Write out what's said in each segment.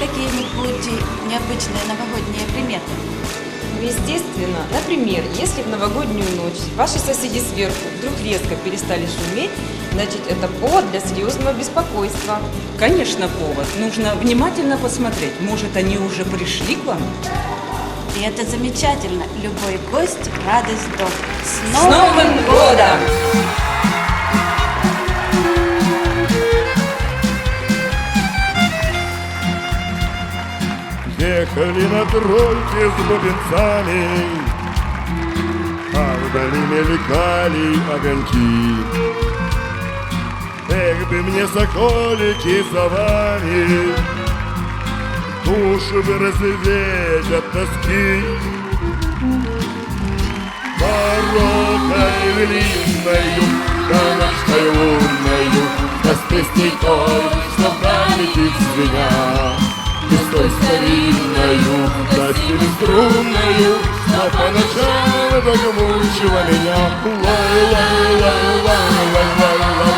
какие-нибудь необычные новогодние приметы? Ну, Естественно, например, если в новогоднюю ночь ваши соседи сверху вдруг резко перестали шуметь, значит это повод для серьезного беспокойства. Конечно, повод. Нужно внимательно посмотреть. Может, они уже пришли к вам? И это замечательно. Любой гость – радость дома. С Новым годом! Ехали на тройке с бубенцами, А вдали мелькали огоньки. Эх бы мне, соколики, за вами. Душу бы разреветь от тоски. Дорогой длинною, дорожкой лунною Да с песней той, что в памяти звеня И с той старинною, да струнною Но по ночам так мучила меня Лай, лай, лай, лай, лай, лай, лай, лай,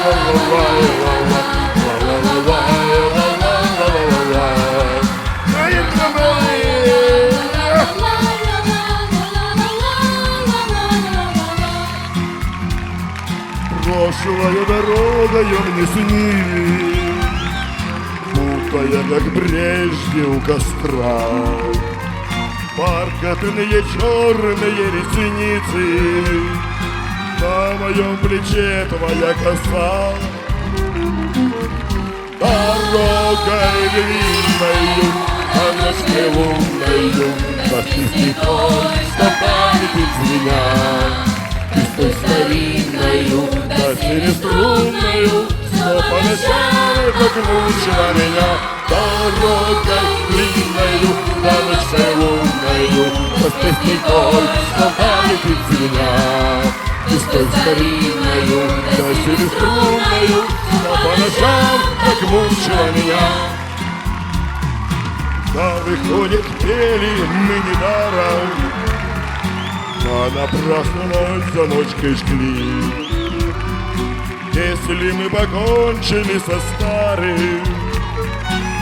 лай, лай, лай, лай, лай! Прошлая дорогою мне снились, Будто я, как прежде, у костра. Бархатные черные ресницы, На моем плече твоя коса. Дорогой длинною, ночной лунною, Зашли той, что памяти звенят. И с той старинною, да струнною, веселий прокручила меня дорогой длинною, дамочкой лунною, Поспехний коль словами ты меня. И стой старинною, красивой струнною, Но а по ночам так мучила меня. Да выходит, пели мы недаром, А напрасно ночь за ночкой шкли. Если мы покончили со старым,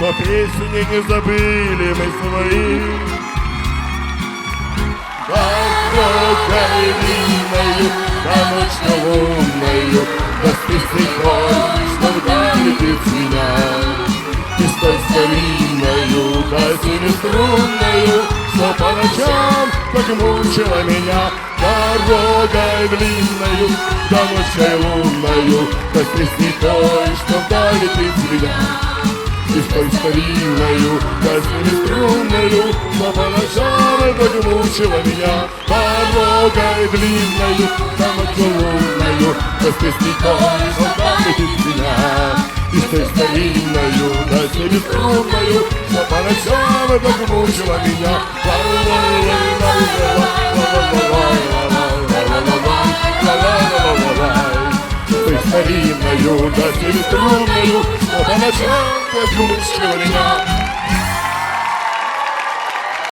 То песни не забыли мы свои. Дорогой длинною, да ночью лунною, Да с песней той, что вдали звенят. И с той старинною, да струнною, Что по ночам так мучила меня Дорогой длинною, да ночью лунною, Да с песней той, что вдали ты И с той старинною, да струнною, Что по ночам так мучила меня. Дорогой длинною, да ночью лунною, Да с песней той, что вдали ты и с той старинною, да струнною, Что по ночам так мучила меня. С you, let gonna you. Oh, my friend, where you're still.